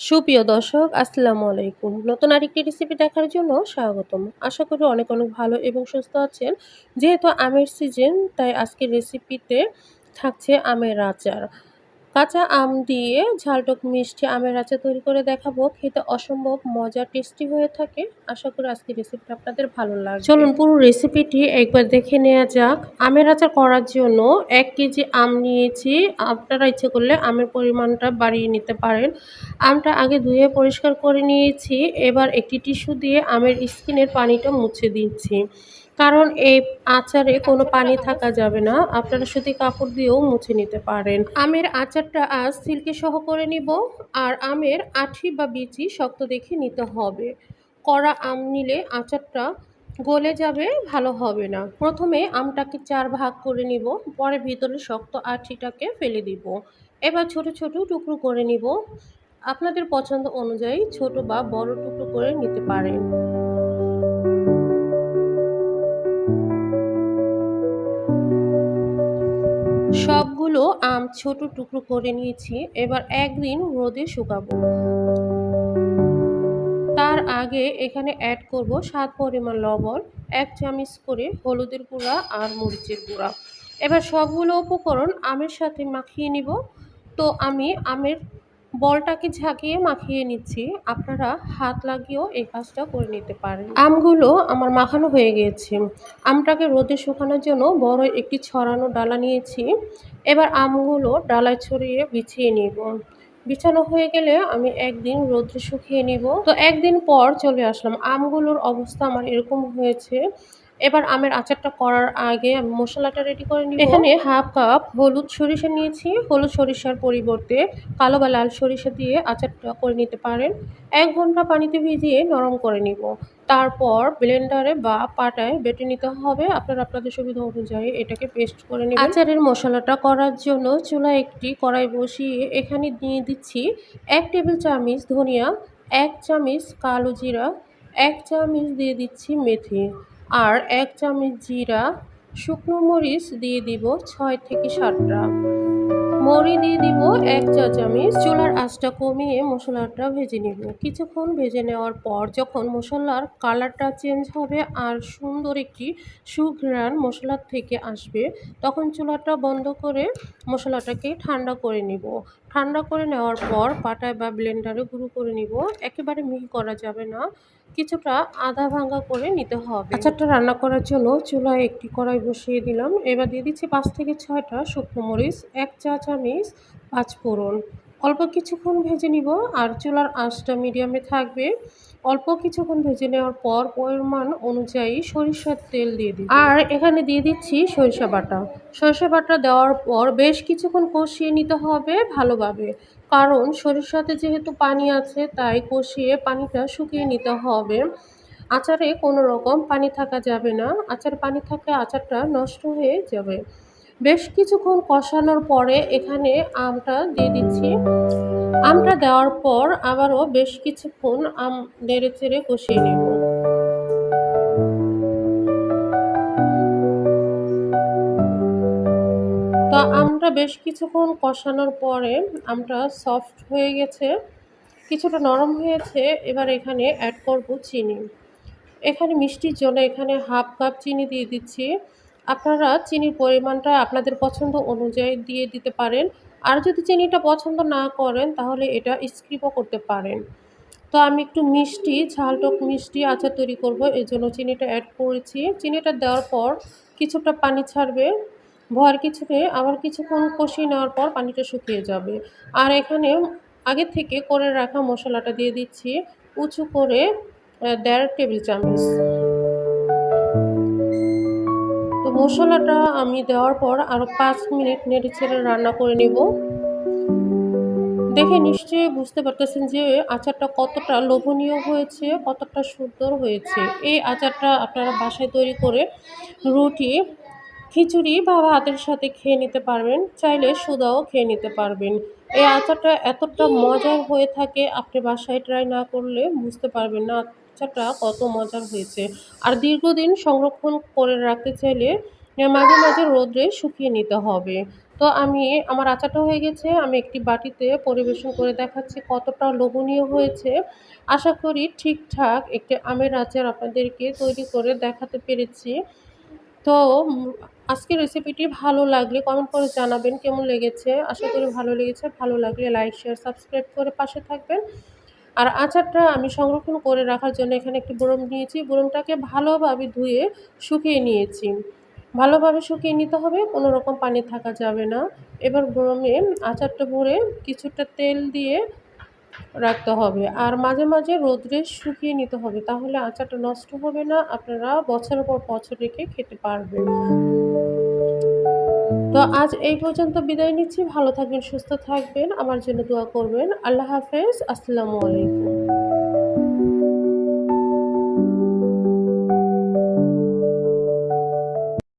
সুপ্রিয় দর্শক, আসসালামু আলাইকুম। নতুন আরেকটি রেসিপি দেখার জন্য স্বাগতম। আশা করি অনেক অনেক ভালো এবং সুস্থ আছেন। যেহেতু আমের সিজন তাই আজকের রেসিপিতে থাকছে আমের আচার। কাঁচা আম দিয়ে ঝালটক মিষ্টি আমের আচার তৈরি করে দেখাবো। খেতে অসম্ভব মজা টেস্টি হয়ে থাকে। আশা করি আজকের রেসিপিটা আপনাদের ভালো লাগবে। চলুন পুরো রেসিপিটি একবার দেখে নেওয়া যাক। আমের আচার করার জন্য এক কেজি আম নিয়েছি। আপনারা ইচ্ছে করলে আমের পরিমাণটা বাড়িয়ে নিতে পারেন। আমটা আগে ধুয়ে পরিষ্কার করে নিয়েছি। এবার একটি টিস্যু দিয়ে আমের স্কিনের পানিটা মুছে দিচ্ছি। কারণ এই আচারে কোনো পানি থাকা যাবে না। আপনারা সুতি কাপড় দিয়েও মুছে নিতে পারেন। আমের আচারটা আজ সিল্কে সহ করে নিব। আর আমের আঠি বা বিচি শক্ত দেখে নিতে হবে। কড়া আম নিলে আচারটা গলে যাবে, ভালো হবে না। প্রথমে আমটাকে চার ভাগ করে নিব। পরে ভিতরে শক্ত আঠিটাকে ফেলে দিব। এবার ছোট ছোট টুকরো করে নিব। আপনাদের পছন্দ অনুযায়ী ছোট বা বড় টুকরো করে নিতে পারেন। সবগুলো আম ছোট টুকরো করে নিয়েছি, এবার একদিন রোদে শুকাবো। তার আগে এখানে অ্যাড করব স্বাদ পরিমাণ লবণ, এক চামচ করে হলুদের গুঁড়া আর মরিচের গুঁড়া। এবার সবগুলো উপকরণ আমের সাথে মাখিয়ে নিব। তো আমি আমের বলটাকে ঝাঁকিয়ে মাখিয়ে নিচ্ছি। আপনারা হাত লাগিয়েও এই কাজটা করে নিতে পারেন। আমগুলো আমার মাখানো হয়ে গিয়েছে। আমটাকে রোদে শুকানোর জন্য বড় একটি ছড়ানো ডালা নিয়েছি। এবার আমগুলো ডালায় ছড়িয়ে বিছিয়ে নিব। বিছানো হয়ে গেলে আমি একদিন রোদ্রে শুকিয়ে নিব। তো একদিন পর চলে আসলাম। আমগুলোর অবস্থা আমার এরকম হয়েছে। এবার আমের আচারটা করার আগে আমি মশলাটা রেডি করে নিব। এখানে হাফ কাপ হলুদ সরিষা নিয়েছি। হলুদ সরিষার পরিবর্তে কালো বা লাল সরিষা দিয়ে আচারটা করে নিতে পারেন। এক ঘণ্টা পানিতে ভিজিয়ে নরম করে নিব। তারপর ব্লেন্ডারে বা পাটায় বেটে নিতে হবে। আপনার আপনাদের সুবিধা অনুযায়ী এটাকে পেস্ট করে নিন আচারের মশলাটা করার জন্য চুলা একটি কড়াই বসিয়ে এখানে দিয়ে দিচ্ছি এক টেবিল চামচ ধনিয়া এক চামচ কালো জিরা এক চামচ দিয়ে দিচ্ছি মেথি। আর এক চামচ জিরা, শুকনো মরিচ দিয়ে দিব ছয় থেকে সাতটা মরি দিয়ে দিব এক চা চামচ। চুলার আঁচটা কমিয়ে মশলাটা ভেজে নিব। কিছুক্ষণ ভেজে নেওয়ার পর যখন মশলার কালারটা চেঞ্জ হবে আর সুন্দর একটি সুঘ্রাণ মশলার থেকে আসবে, তখন চুলাটা বন্ধ করে মশলাটাকে ঠান্ডা করে নিব। ঠান্ডা করে নেওয়ার পর পাটায় বা ব্লেন্ডারে গুঁড়ো করে নিব। একেবারে মিহি করা যাবে না। কিছুটা আধা ভাঙ্গা করে নিতে হবে। আচারটা রান্না করার জন্য চুলায় একটি কড়াই বসিয়ে দিলাম। এবার দিয়ে দিচ্ছি পাঁচ থেকে ছয়টা শুকনো মরিচ, এক চা চামচ পাঁচ ফোড়ন। অল্প কিছুক্ষণ ভেজে নিব আর চুলার আঁচটা মিডিয়ামে থাকবে। অল্প কিছুক্ষণ ভেজে নেওয়ার পর পরিমাণ অনুযায়ী সরিষার তেল দিয়ে দিই আর এখানে দিয়ে দিচ্ছি সরিষা বাটা। সরিষা বাটা দেওয়ার পর বেশ কিছুক্ষণ কষিয়ে নিতে হবে ভালোভাবে। কারণ সরিষাতে যেহেতু পানি আছে, তাই কষিয়ে পানিটা শুকিয়ে নিতে হবে। আচারে কোনো রকম পানি থাকা যাবে না। আচার পানি থাকলে আচারটা নষ্ট হয়ে যাবে। বেশ কিছুক্ষণ কষানোর পরে এখানে আমটা দিয়ে দিচ্ছি। আমটা দেওয়ার পর আবারও বেশ কিছুক্ষণ আম নেড়ে চেড়ে কষিয়ে নেব। তো আমটা বেশ কিছুক্ষণ কষানোর পরে আমটা সফট হয়ে গেছে, কিছুটা নরম হয়েছে, এবার এখানে অ্যাড করব চিনি। এখানে মিষ্টির জন্য এখানে হাফ কাপ চিনি দিয়ে দিচ্ছি। আপনারা চিনির পরিমাণটা আপনাদের পছন্দ অনুযায়ী দিয়ে দিতে পারেন। আর যদি চিনিটা পছন্দ না করেন, তাহলে এটা স্কিপও করতে পারেন। তো আমি একটু মিষ্টি ঝাল ঝালটক মিষ্টি আচার তৈরি করব এই জন্য চিনিটা অ্যাড করেছি। চিনিটা দেওয়ার পর কিছুটা পানি ছাড়বে। ভয়ের কিছুতে আবার কিছুক্ষণ কষিয়ে নেওয়ার পর পানিটা শুকিয়ে যাবে। আর এখানে আগে থেকে করে রাখা মশলাটা দিয়ে দিচ্ছি, উঁচু করে দেড় টেবিল চামচ। মশলাটা আমি দেওয়ার পর আরও পাঁচ মিনিট নেড়ে ছেড়ে রান্না করে নেব। দেখে নিশ্চয়ই বুঝতে পারতেছেন যে আচারটা কতটা লোভনীয় হয়েছে, কতটা সুন্দর হয়েছে। এই আচারটা আপনারা বাসায় তৈরি করে রুটি, খিচুড়ি বা ভাতের সাথে খেয়ে নিতে পারবেন, চাইলে সুদাও খেয়ে নিতে পারবেন। এই আচারটা এতটা মজার হয়ে থাকে, আপনি বাসায় ট্রাই না করলে বুঝতে পারবেন না আচারটা কত মজার হয়েছে। আর দীর্ঘদিন সংরক্ষণ করে রাখতে চাইলে মাঝে মাঝে রোদ্রে শুকিয়ে নিতে হবে। তো আমি, আমার আচারটা হয়ে গেছে, আমি একটি বাটিতে পরিবেশন করে দেখাচ্ছি কতটা লোভনীয় হয়েছে। আশা করি ঠিকঠাক একটি আমের আচার আপনাদেরকে তৈরি করে দেখাতে পেরেছি। তো আজকের রেসিপিটি ভালো লাগলে কমেন্ট করে জানাবেন কেমন লেগেছে। আশা করি ভালো লেগেছে। ভালো লাগলে লাইক শেয়ার সাবস্ক্রাইব করে পাশে থাকবেন। আর আচারটা আমি সংরক্ষণ করে রাখার জন্য এখানে একটি বোরম নিয়েছি। বোরমটাকে ভালোভাবে ধুয়ে শুকিয়ে নিয়েছি। ভালোভাবে শুকিয়ে নিতে হবে কোনো রকম পানি থাকা যাবে না। এবার বোরমে আচারটা ভরে কিছুটা তেল দিয়ে রাখতে হবে। আর মাঝে মাঝে রোদ্রে শুকিয়ে নিতে হবে। তাহলে আচারটা নষ্ট হবে না। আপনারা বছরের পর বছর রেখে খেতে পারবেন। তো আজ এই পর্যন্ত বিদায় নিচ্ছি। ভালো থাকবেন, সুস্থ থাকবেন। আমার জন্য দোয়া করবেন। আল্লাহ হাফেজ। আসসালামু আলাইকুম।